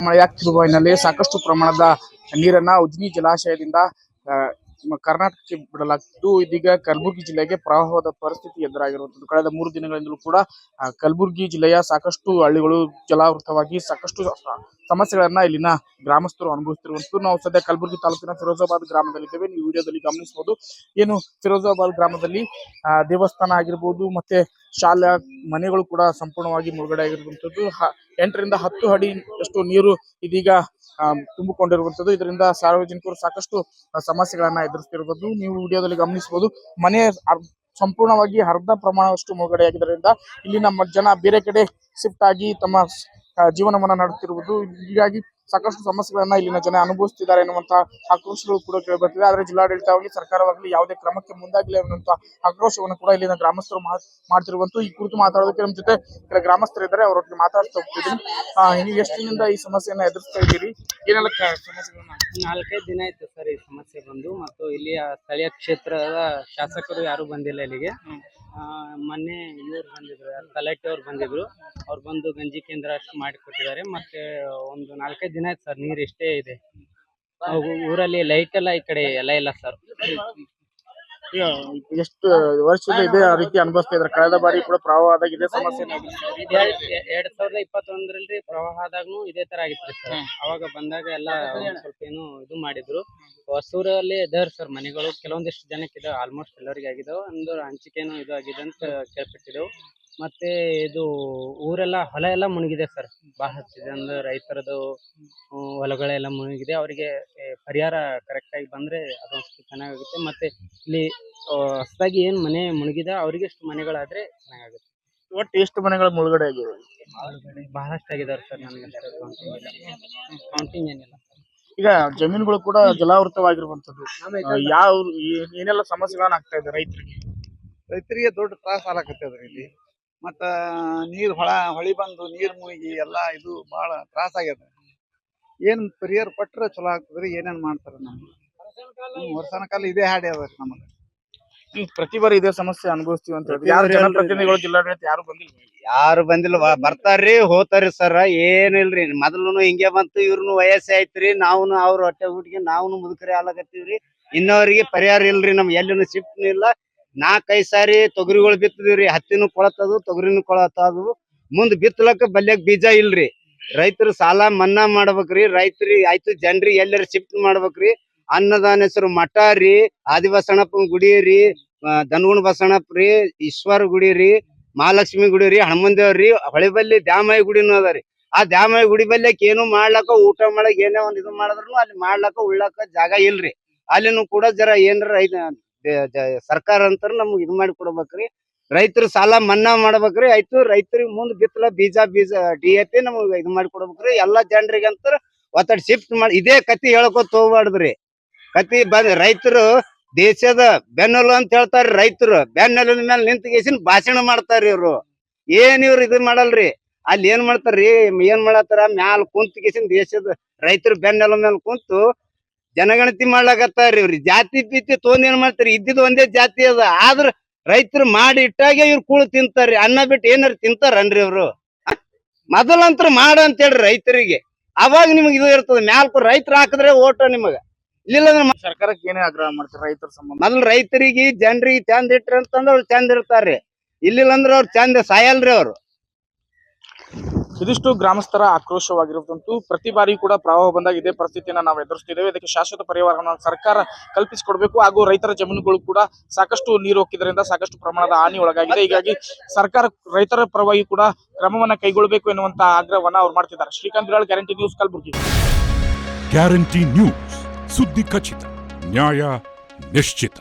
ಮಳೆಯಾಗ್ತಿರುವ ಹಿನ್ನೆಲೆ ಸಾಕಷ್ಟು ಪ್ರಮಾಣದ ನೀರನ್ನ ಉಜ್ನಿ ಜಲಾಶಯದಿಂದ ಕರ್ನಾಟಕಕ್ಕೆ ಬಿಡಲಾಗ್ತಿದ್ದು ಇದೀಗ ಕಲಬುರಗಿ ಜಿಲ್ಲೆಗೆ ಪ್ರವಾಹದ ಪರಿಸ್ಥಿತಿ ಎದುರಾಗಿರುವಂತದ್ದು ಕಳೆದ ಮೂರು ದಿನಗಳಿಂದಲೂ ಕೂಡ ಕಲಬುರಗಿ ಜಿಲ್ಲೆಯ ಸಾಕಷ್ಟು ಹಳ್ಳಿಗಳು ಜಲಾವೃತವಾಗಿ ಸಾಕಷ್ಟು ಸಮಸ್ಯೆಗಳನ್ನ ಇಲ್ಲಿನ ಗ್ರಾಮಸ್ಥರು ಅನುಭವಿಸ್ತಿರುವಂತದ್ದು. ನಾವು ಸದ್ಯ ಕಲಬುರಗಿ ತಾಲೂಕಿನ ಫಿರೋಜಾಬಾದ್ ಗ್ರಾಮದಲ್ಲಿದ್ದೇವೆ. ನೀವು ವಿಡಿಯೋದಲ್ಲಿ ಗಮನಿಸಬಹುದು. ಏನು ಫಿರೋಜಾಬಾದ್ ಗ್ರಾಮದಲ್ಲಿ ದೇವಸ್ಥಾನ ಆಗಿರ್ಬೋದು, ಮತ್ತೆ ಶಾಲೆ ಮನೆಗಳು ಕೂಡ ಸಂಪೂರ್ಣವಾಗಿ ಮುಳುಗಡೆ ಆಗಿರುವಂತದ್ದು. ಎಂಟರಿಂದ ಹತ್ತು ಅಡಿ ಅಷ್ಟು ನೀರು ಇದೀಗ ತುಂಬಿಕೊಂಡಿರುವಂತದ್ದು. ಇದರಿಂದ ಸಾರ್ವಜನಿಕರು ಸಾಕಷ್ಟು ಸಮಸ್ಯೆಗಳನ್ನ ಎದುರಿಸ್ತಿರುವುದು ನೀವು ವಿಡಿಯೋದಲ್ಲಿ ಗಮನಿಸಬಹುದು. ಮನೆ ಸಂಪೂರ್ಣವಾಗಿ ಅರ್ಧ ಪ್ರಮಾಣದಷ್ಟು ಮುಳುಗಡೆ ಆಗಿದ್ದರಿಂದ ಇಲ್ಲಿ ನಮ್ಮ ಜನ ಬೇರೆ ಕಡೆ ಶಿಫ್ಟ್ ಆಗಿ ತಮ್ಮ ಜೀವನವನ್ನ ನಡೆಸುತ್ತಿರುವುದು ಹೀಗಾಗಿ ಸಾಕಷ್ಟು ಸಮಸ್ಯೆಗಳನ್ನ ಇಲ್ಲಿನ ಜನ ಅನುಭವಿಸುತ್ತಿದ್ದಾರೆ ಎನ್ನುವಂತಹ ಆಕ್ರೋಶಗಳು ಕೂಡ ಕೇಳಿಬರ್ತಿದೆ. ಆದರೆ ಜಿಲ್ಲಾಡಳಿತವಾಗಲಿ ಸರ್ಕಾರವಾಗಲಿ ಯಾವುದೇ ಕ್ರಮಕ್ಕೆ ಮುಂದಾಗಲಿ ಎನ್ನುವಂತಹ ಆಕ್ರೋಶವನ್ನು ಕೂಡ ಇಲ್ಲಿನ ಗ್ರಾಮಸ್ಥರು ಮಾ- ಮಾಡ್ತಿರುವಂತದ್ದು ಈ ಕುರಿತು ಮಾತಾಡೋದಕ್ಕೆ ನಮ್ಮ ಜೊತೆ ಕೆಲ ಗ್ರಾಮಸ್ಥರಿದ್ದಾರೆ ಅವರೊಟ್ಟಿಗೆ ಮಾತಾಡ್ತಾ ಹೋಗ್ತಿದ್ದೀನಿ. ನೀವು ಎಷ್ಟು ದಿನದಿಂದ ಈ ಸಮಸ್ಯೆಯನ್ನ ಎದುರಿಸ್ತಾ ಇದ್ದೀರಿ? ಏನೆಲ್ಲ ಸಮಸ್ಯೆಗಳನ್ನ? ನಾಲ್ಕೈದು ದಿನ ಆಯ್ತು ಸರ್ ಈ ಸಮಸ್ಯೆ ಬಂದು. ಮತ್ತು ಇಲ್ಲಿಯ ಸ್ಥಳೀಯ ಕ್ಷೇತ್ರದ ಶಾಸಕರು ಯಾರು ಬಂದಿಲ್ಲ ಇಲ್ಲಿಗೆ. ಮೊನ್ನೆ ಇವ್ರು ಬಂದಿದ್ರು ತಲಾಟಿ ಅವ್ರು ಬಂದಿದ್ರು. ಅವ್ರು ಬಂದು ಗಂಜಿ ಕೇಂದ್ರ ಅಷ್ಟು ಮಾಡಿಕೊಟ್ಟಿದ್ದಾರೆ ಮತ್ತೆ ಒಂದು ನಾಲ್ಕೈದು ದಿನ ಆಯ್ತು ಸರ್, ನೀರು ಇಷ್ಟೇ ಇದೆ. ಊರಲ್ಲಿ ಲೈಟ್ ಎಲ್ಲ ಈ ಕಡೆ ಎಲ್ಲ ಇಲ್ಲ ಸರ್. ಎಷ್ಟು ವರ್ಷದ ಇದೇ ರೀತಿ ಅನುಭವಿಸ್ತಾ ಇದ್ದಾರೆ. ಕಳೆದ ಬಾರಿ ಕೂಡ ಪ್ರವಾಹ ಆದಾಗ ಇದೇ ಸಮಸ್ಯೆ. ಎರಡ್ ಸಾವಿರದ ಇಪ್ಪತ್ತೊಂದರಲ್ಲಿ ಪ್ರವಾಹ ಆದಾಗ್ನು ಇದೇ ತರ ಆಗಿತ್ತು ಸರ್. ಅವಾಗ ಬಂದಾಗ ಎಲ್ಲ ಸ್ವಲ್ಪ ಏನು ಇದು ಮಾಡಿದ್ರು. ಹೊಸೂರಲ್ಲಿ ಇದಾವ್ರಿ ಸರ್ ಮನೆಗಳು. ಕೆಲವೊಂದಿಷ್ಟು ಜನಕ್ಕೆ ಇದಾವೆ ಆಲ್ಮೋಸ್ಟ್ ಎಲ್ಲರಿಗೆ ಆಗಿದಾವೆ. ಒಂದು ಹಂಚಿಕೆನೂ ಇದು ಆಗಿದೆ ಅಂತ ಕೇಳ್ಪಟ್ಟಿದ್ದೆವು. ಮತ್ತೆ ಇದು ಊರೆಲ್ಲ ಹೊಲ ಎಲ್ಲ ಮುಳುಗಿದೆ ಸರ್ ಬಹಳಷ್ಟು ಜನ ರೈತರದು ಹ್ಮ್, ಹೊಲಗಳೆಲ್ಲ ಮುಳುಗಿದೆ ಅವರಿಗೆ ಪರಿಹಾರ ಕರೆಕ್ಟ್ ಆಗಿ ಬಂದ್ರೆ ಅದೊಂದು ಚೆನ್ನಾಗುತ್ತೆ ಮತ್ತೆ ಇಲ್ಲಿ ಹೊಸದಾಗಿ ಏನ್ ಮನೆ ಮುಳುಗಿದೆ ಅವರಿಗೆ ಎಷ್ಟು ಮನೆಗಳಾದ್ರೆ ಚೆನ್ನಾಗಿರುತ್ತೆ ಒಟ್ಟು ಎಷ್ಟು ಮನೆಗಳು ಮುಳುಗಡೆ ಆಗಿವೆ? ಬಹಳಷ್ಟು ಆಗಿದಾವೆ ಸರ್ ನನಗೆ ಕೌಂಟಿಂಗ್ ಏನಿಲ್ಲ. ಈಗ ಜಮೀನುಗಳು ಕೂಡ ಜಲಾವೃತವಾಗಿರುವಂತದ್ದು ಆ, ಯಾವ ಏನೆಲ್ಲ ಸಮಸ್ಯೆಗಳನ್ನ ಆಗ್ತಾ ಇದೆ ರೈತರಿಗೆ? ರೈತರಿಗೆ ದೊಡ್ಡ ತ್ರಾಸ ಆಲಕತ್ತದ್ರಿ ಇಲ್ಲಿ ಮತ್ತ ನೀರ್ ಹೊಳ ಹೊಳಿ ಬಂದು ನೀರ್ ಮುಳುಗಿ ಎಲ್ಲಾ ಇದು ಬಹಳ ತ್ರಾಸ ಆಗ್ಯದ. ಏನ್ ಪರಿಹಾರ ಕೊಟ್ರ ಚಲೋ ಆಗ್ತದ್ರಿ ಏನೇನ್ ಮಾಡ್ತಾರ ನಮ್ಗೆ? ವರ್ಷನ ಕಾಲ ಇದೇ ಹಾಡಿ ಅದ ನಮಗ. ಈ ಪ್ರತಿ ಬಾರಿ ಇದೇ ಸಮಸ್ಯೆ ಅನುಭವಿಸ್ತೀವಿ ಅಂತ ಹೇಳಿ. ಯಾರು ಜನಪ್ರತಿನಿಧಿಗಳು ಜಿಲ್ಲಾಡಳಿತ ಯಾರು ಬಂದಿಲ್ಲ. ಯಾರು ಬಂದಿಲ್ಲ ಬರ್ತಾರ್ರಿ ಹೋತಾರ್ರಿ ಸರ್ ಏನಿಲ್ರಿ ಮೊದಲು ಹಿಂಗೆ ಬಂತು ಇವ್ರನು ವಯಸ್ಸೇ ಐತ್ರಿ ನಾವುನು ಅವ್ರ ಹೊಟ್ಟೆ ಊಟಿಗೆ ನಾವುನು ಮುದುಕರಿ ಆಲಾಗತ್ತೀವ್ರಿ ಇನ್ನೋರಿಗೆ ಪರಿಹಾರ ಇಲ್ರಿ ನಮ್ ಎಲ್ಲಿನೂ ಶಿಫ್ಟ್ ಇಲ್ಲ. ನಾಲ್ಕೈದು ಸಾರಿ ತೊಗರಿಗಳು ಬಿತ್ತಿದಿವ್ರಿ. ಹತ್ತಿನು ಕೊಳತದು, ತೊಗರಿನೂ ಕೊಳತದು. ಮುಂದ್ ಬಿತ್ತಲಕ್ಕ ಬಲ್ಯಾಗ ಬೀಜ ಇಲ್ರಿ. ರೈತರು ಸಾಲ ಮನ್ನಾ ಮಾಡ್ಬೇಕ್ರಿ. ರೈತರಿಗೆ ಆಯ್ತು, ಜನ್ರಿ ಎಲ್ಲರ ಶಿಫ್ಟ್ ಮಾಡ್ಬೇಕ್ರಿ. ಅನ್ನದಾನ ಹೆಸರು ಮಠ ರೀ ಆದಿಬಸಣ್ಣಪ್ಪನ ಗುಡಿ ರೀ ದನಗುಣ ಬಸಣ್ಣಪ್ಪ ರೀ, ಈಶ್ವರ ಗುಡಿ ರೀ, ಮಹಾಲಕ್ಷ್ಮಿ ಗುಡಿ ರೀ ಹನುಮನ್ ದೇವ್ರ ರೀ ಹೊಳೆಬಲ್ಲಿ ದ್ಯಾಮಯ್ಯ ಗುಡಿನೂ ಅದ ರೀ. ಆ ದ್ಯಾಮಯ್ಯ ಗುಡಿ ಬಲ್ಯಕ್ ಏನು ಮಾಡ್ಲಕ್ಕ, ಊಟ ಮಾಡಕ್ ಏನೇ ಒಂದ್ ಇದು ಮಾಡಿದ್ರು ಅಲ್ಲಿ ಮಾಡ್ಲಾಕ ಉಳ್ಳಾಕ ಜಾಗ ಇಲ್ರಿ. ಅಲ್ಲಿನೂ ಕೂಡ ಜರ ಏನ್ರ ರೈತ ಸರ್ಕಾರ ಅಂತ ನಮ್ಗೆ ಇದು ಮಾಡಿ ಕೊಡ್ಬೇಕ್ರಿ. ರೈತರು ಸಾಲ ಮನ್ನಾ ಮಾಡ್ಬೇಕ್ರಿ. ಆಯ್ತು, ರೈತರಿಗೆ ಮುಂದ್ ಬಿತ್ತಲ, ಬೀಜ ಬೀಜ, ಡಿ ಎ ಪಿ ನಮ್ಗ್ ಇದು ಮಾಡಿ ಕೊಡ್ಬೇಕ್ರಿ. ಎಲ್ಲಾ ಜನರಿಗೆ ಅಂತ ಒತ್ತಡ ಶಿಫ್ಟ್ ಮಾಡಿ, ಇದೇ ಕತಿ ಹೇಳ್ಕೊತ ಹೋಗ್ಬಾರ್ದ್ರಿ ಕತಿ ಬಂದ್ ರೈತರು ದೇಶದ ಬೆನ್ನೆಲು ಅಂತ ಹೇಳ್ತಾರ ರೈತರು. ಬೆನ್ನೆಲುಬಿನ ಮೇಲೆ ನಿಂತ ಕೇಸಿನ ಭಾಷಣ ಮಾಡ್ತಾರ ಇವ್ರು. ಏನ್ ಇವ್ರು ಇದು ಮಾಡಲ್ರಿ? ಅಲ್ಲಿ ಏನ್ ಮಾಡ್ತಾರ್ರಿ? ಏನ್ ಮಾಡತ್ತಾರ? ಮ್ಯಾಲ ಕುಂತ ದೇಶದ ರೈತರು ಬೆನ್ನೆಲ ಮೇಲೆ ಕುಂತು ಜನಗಣತಿ ಮಾಡ್ಲಾಕತ್ತಾರ ಇವ್ರಿ. ಜಾತಿ ಪೀತಿ ತೊಂದ್ ಏನ್ ಮಾಡ್ತಾರ? ಇದ್ದಿದ್ ಒಂದೇ ಜಾತಿ ಅದ. ಆದ್ರ ರೈತರು ಮಾಡಿ ಇಟ್ಟಾಗೆ ಇವ್ರು ಕೂಳು ತಿಂತಾರ್ರಿ. ಅನ್ನ ಬಿಟ್ಟು ಏನಾರ ತಿಂತಾರನ್ರಿ ಇವ್ರು. ಮೊದಲಂತ್ರ ಮಾಡ ಅಂತ ಹೇಳ್ರಿ ರೈತರಿಗೆ. ಅವಾಗ ನಿಮ್ಗೆ ಇದು ಇರ್ತದ. ಮ್ಯಾಲ್ಕು ರೈತರು ಹಾಕಿದ್ರೆ ಓಟ ನಿಮಗ. ಇಲ್ಲ ಅಂದ್ರೆ ಸರ್ಕಾರಕ್ಕೆ ಏನೇ ಆಗ್ರಹ ಮಾಡ್ತಾರೆ ರೈತರ ಸಂಬಂಧ? ಮೊದಲ ರೈತರಿಗೆ ಜನರಿಗೆ ಚಂದ ಇಟ್ರಿ ಅಂತಂದ್ರ ಅವ್ರು ಚಂದ ಇರ್ತಾರ್ರಿ. ಇಲ್ಲಿಲ್ಲ ಅಂದ್ರೆ ಅವ್ರು ಚಂದ ಸಾಯಲ್ರಿ ಅವ್ರು. ಇದಿಷ್ಟು ಗ್ರಾಮಸ್ಥರ ಆಕ್ರೋಶವಾಗಿರುವಂತೂ ಪ್ರತಿ ಬಾರಿ ಕೂಡ ಪ್ರವಾಹ ಬಂದಾಗ ಇದೇ ಪರಿಸ್ಥಿತಿಯನ್ನ ನಾವು ಎದುರಿಸ್ತಿದ್ದೇವೆ. ಇದಕ್ಕೆ ಶಾಶ್ವತ ಪರಿಹಾರವನ್ನು ಸರ್ಕಾರ ಕಲ್ಪಿಸಿಕೊಡ್ಬೇಕು ಹಾಗೂ ರೈತರ ಜಮೀನುಗಳು ಕೂಡ ಸಾಕಷ್ಟು ನೀರು ಹೋಗಿದ್ದರಿಂದ ಸಾಕಷ್ಟು ಪ್ರಮಾಣದ ಹಾನಿ ಒಳಗಾಗಿದೆ. ಹೀಗಾಗಿ ಸರ್ಕಾರ ರೈತರ ಪರವಾಗಿ ಕೂಡ ಕ್ರಮವನ್ನು ಕೈಗೊಳ್ಳಬೇಕು ಎನ್ನುವಂತಹ ಆಗ್ರಹವನ್ನು ಅವ್ರು ಮಾಡ್ತಿದ್ದಾರೆ. Srikanth Biral, guarantee news, Kalaburagi. Guarantee news, ಸುದ್ದಿ ಖಚಿತ, ನ್ಯಾಯ ನಿಶ್ಚಿತ.